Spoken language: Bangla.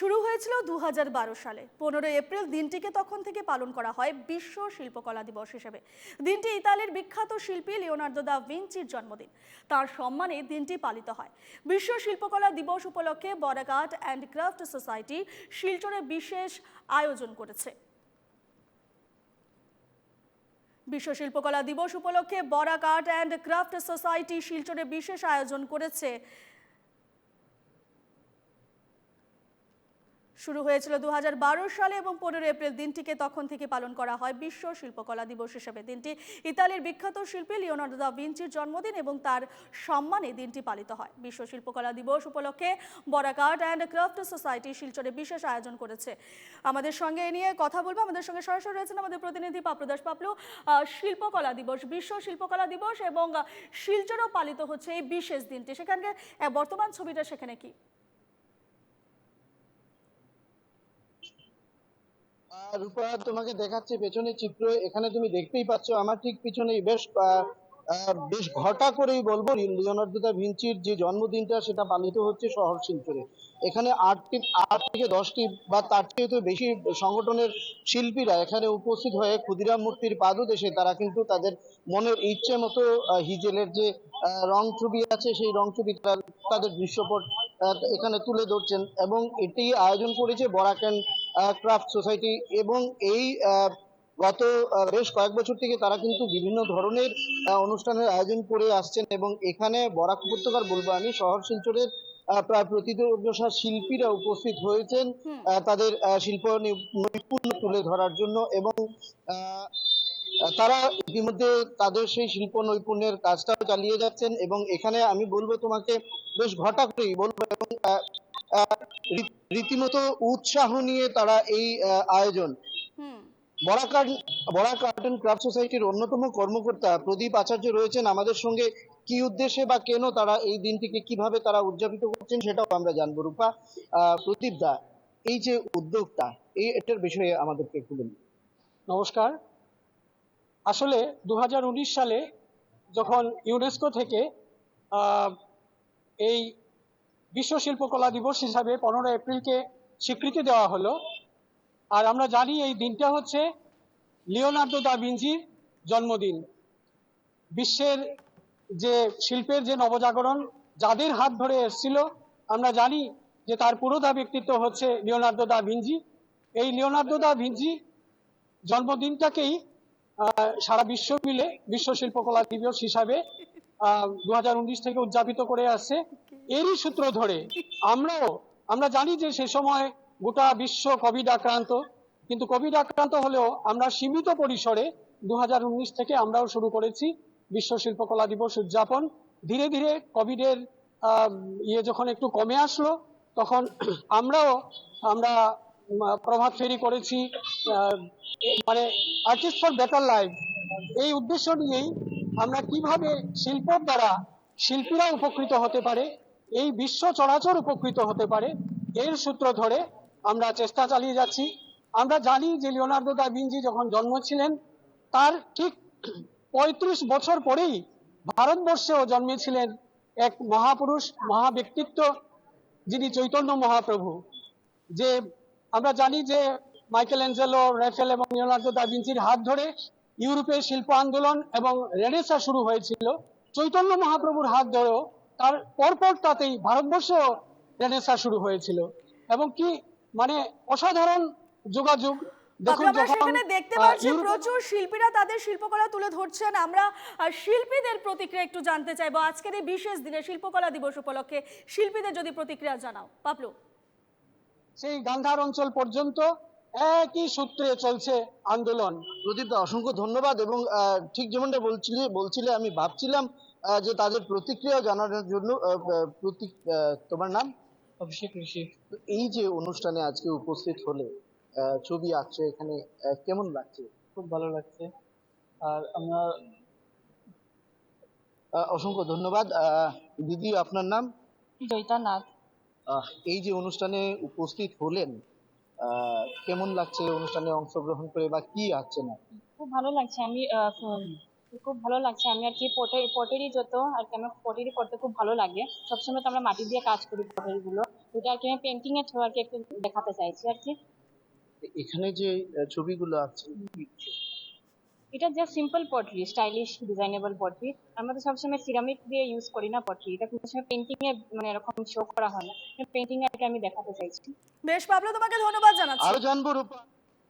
শুরু হয়েছিল দু হাজার বারো সালে। পনেরোই এপ্রিল দিনটিকে তখন থেকে পালন করা হয় বিশ্ব শিল্পকলা দিবস হিসেবে। দিনটি ইতালির বিখ্যাত শিল্পী লিওনার্দো দা ভিঞ্চির জন্মদিন। তার সম্মানে দিনটি পালিত হয়। বিশ্ব শিল্পকলা দিবস উপলক্ষে Barak art and craft society শিলচরে বিশেষ আয়োজন করেছে। বিশ্ব শিল্পকলা দিবস উপলক্ষে Barak art and craft society শিলচরে বিশেষ আয়োজন করেছে শুরু হয়েছিল দু হাজার বারো সালে এবং পনেরো এপ্রিল দিনটিকে তখন থেকে পালন করা হয় বিশ্ব শিল্পকলা দিবস হিসেবে। দিনটি ইতালির বিখ্যাত শিল্পী লিওনার্দো দা ভিঞ্চির জন্মদিন এবং তার সম্মানে দিনটি পালিত হয়। বিশ্ব শিল্পকলা দিবস উপলক্ষে Barak art and craft society শিলচরে বিশেষ আয়োজন করেছে। আমাদের সঙ্গে এ নিয়ে কথা বলব। আমাদের সঙ্গে সরাসরি রয়েছেন আমাদের প্রতিনিধি পাপ্লুদাস পাপলু শিল্পকলা দিবস, বিশ্ব শিল্পকলা দিবস এবং শিলচরেও পালিত হচ্ছে এই বিশেষ দিনটি। সেখানকার বর্তমান ছবিটা সেখানে কি? রূপা, তোমাকে দেখাচ্ছে পেছনে চিত্র। এখানে তুমি দেখতেই পাচ্ছ, আমার ঠিক পিছনেই বেশ বেশ ঘটা করেই বলব লিওনার্দো দা ভিঞ্চির যে জন্মদিনটা, সেটা পালিত হচ্ছে শহর শিলচরে। এখানে আটটি আট থেকে দশটি বা তার চেয়ে তো বেশি সংগঠনের শিল্পীরা এখানে উপস্থিত হয়ে ক্ষুদিরাম মূর্তির পাদদেশে তারা কিন্তু তাদের মনের ইচ্ছে মতো হিজেলের যে রং ছবি আছে, সেই রং ছবি তাদের দৃশ্যপট এখানে তুলে ধরছেন এবং এটি আয়োজন করেছে বরাক অ্যান্ড ক্রাফট সোসাইটি এবং এই গত বেশ কয়েক বছর থেকে তারা কিন্তু বিভিন্ন ধরনের অনুষ্ঠানের আয়োজন করে আসছেন এবং এখানে বরাক উপত্যকার বলব আমি শহর শিলচরের প্রায় প্রতিদশা শিল্পীরা উপস্থিত হয়েছেন তাদের শিল্প নৈপুণ্য তুলে ধরার জন্য এবং আহ, তারা ইতিমধ্যে তাদের সেই শিল্প নৈপুণ্যের কাজটাও চালিয়ে যাচ্ছেন এবং এখানে আমি বলব তোমাকে বেশ ঘটা করেই বলব এবং রীতিমতো উৎসাহ নিয়ে তারা এই আয়োজন। হুম। বরাক আর্ট- অ্যান্ড ক্রাফট সোসাইটির অন্যতম কর্মকর্তা প্রদীপ আচার্য রয়েছেন। আমাদের সঙ্গে কি উদ্দেশ্যে বা কেন তারা এই দিনটিকে কীভাবে তারা উদযাপিত করছেন সেটাও আমরা জানব। রূপা আহ, প্রদীপ দা এই যে উদ্যোগটা এই এটার বিষয়ে আমাদেরকে একটু বলুন। নমস্কার। আসলে দু হাজার উনিশ সালে যখন ইউনেস্কো থেকে এই বিশ্ব শিল্পকলা দিবস হিসাবে পনেরো এপ্রিলকে স্বীকৃতি দেওয়া হলো। আর আমরা জানি এই দিনটা হচ্ছে লিওনার্দো দা ভিঞ্চির জন্মদিন। বিশ্বের যে শিল্পের যে নবজাগরণ, যাদের হাত ধরে এসেছিল, আমরা জানি যে তার পুরোধা ব্যক্তিত্ব হচ্ছে লিওনার্দো দা ভিঞ্চি। এই লিওনার্দো দা ভিঞ্চি জন্মদিনটাকেই সারা বিশ্ব মিলে বিশ্ব শিল্পকলা দিবস হিসাবে দুহাজার উনিশ থেকে উদযাপিত করে আসছে। এরই সূত্র ধরে আমরাও, আমরা জানি যে সে সময় গোটা বিশ্ব কোভিড আক্রান্ত, কিন্তু কোভিড আক্রান্ত হলেও আমরা সীমিত পরিসরে দু হাজার উনিশ থেকে আমরাও শুরু করেছি বিশ্ব শিল্পকলা দিবস উদযাপন। ধীরে ধীরে কোভিডের ইয়ে যখন একটু কমে আসলো, তখন আমরাও, আমরা উম, প্রভাত ফেরি করেছি। মানে আর্টিস্ট ফর বেটার লাইফ এই উদ্দেশ্য নিয়েই আমরা কীভাবে শিল্পর দ্বারা শিল্পীরা উপকৃত হতে পারে এই বিশ্ব চরাচর উপকৃত হতে পারে এর সূত্র ধরে আমরা চেষ্টা চালিয়ে যাচ্ছি। আমরা জানি যে লিওনার্দো দা ভিঞ্চি যখন জন্ম ছিলেন তার ঠিক পঁয়ত্রিশ বছর পরেই ভারতবর্ষেও জন্মেছিলেন এক মহাপুরুষ মহা ব্যক্তিত্ব যিনি চৈতন্য মহাপ্রভু যে আমরা জানি যে মাইকেল অ্যাঞ্জেলো রেফেল এবং লিওনার্দো দা ভিঞ্চির হাত ধরে ইউরোপের শিল্প আন্দোলন এবং রেনেসা শুরু হয়েছিল। চৈতন্য মহাপ্রভুর হাত ধরেও তার পরপর তাতেই ভারতবর্ষেও রেনেসা শুরু হয়েছিল। এবং কি মানে অসাধারণ যোগাযোগ। আমরা সেখানে দেখতে পাচ্ছি প্রচুর শিল্পীরা তাদের শিল্পকলা তুলে ধরছেন। আমরা শিল্পীদের প্রতিক্রিয়া একটু জানতে চাইব। আজকের এই বিশেষ দিনে শিল্পকলা দিবস উপলক্ষে শিল্পীদের যদি প্রতিক্রিয়া জানাও। পাপলু সেই গান্ধার অঞ্চল পর্যন্ত একই সূত্রে চলছে আন্দোলন। প্রদীপ দা অসংখ্য ধন্যবাদ এবং ঠিক যেমনটা বলছিলে বলছিলে আমি ভাবছিলাম যে তাদের প্রতিক্রিয়া জানানোর জন্য আহ, আহ, প্রতি- আহ, তোমার নাম? অভিষেক ঋষি। এই যে অনুষ্ঠানে আজকে উপস্থিত হলে আহ, ছবি আঁকছে এখানে আহ, কেমন লাগছে? খুব ভালো লাগছে। আর আমরা আহ, অসংখ্য ধন্যবাদ। আহ, দিদি আপনার নাম? জয়িতা নাথ। এই যে অনুষ্ঠানে উপস্থিত হলেন কেমন লাগছে অনুষ্ঠানে অংশগ্রহণ করে বা কি আঁকছেন আপনি? খুব ভালো লাগছে। আমি খুব ভালো লাগছে। আমি আর কি পটের পটেরই যত আর কি আমার পটেরই করতে খুব ভালো লাগে। সবসময় তো আমরা মাটি দিয়ে কাজ করি পটেরগুলো এটা আর কি আমি পেন্টিং এর থ্রু আর কি একটু দেখাতে চাইছি আর কি। এখানে যে ছবিগুলো আছে এটা just simple pottery stylish designable pottery আমরা তো সবসময় সিরামিক দিয়ে ইউজ করি না পটরি এটা কোনো সময় পেন্টিং এ মানে এরকম শো করা হয় না। পেন্টিং এ কি আমি দেখাতে চাইছি। বেশ পাবলো তোমাকে ধন্যবাদ জানাচ্ছি। আরও জানব রূপা।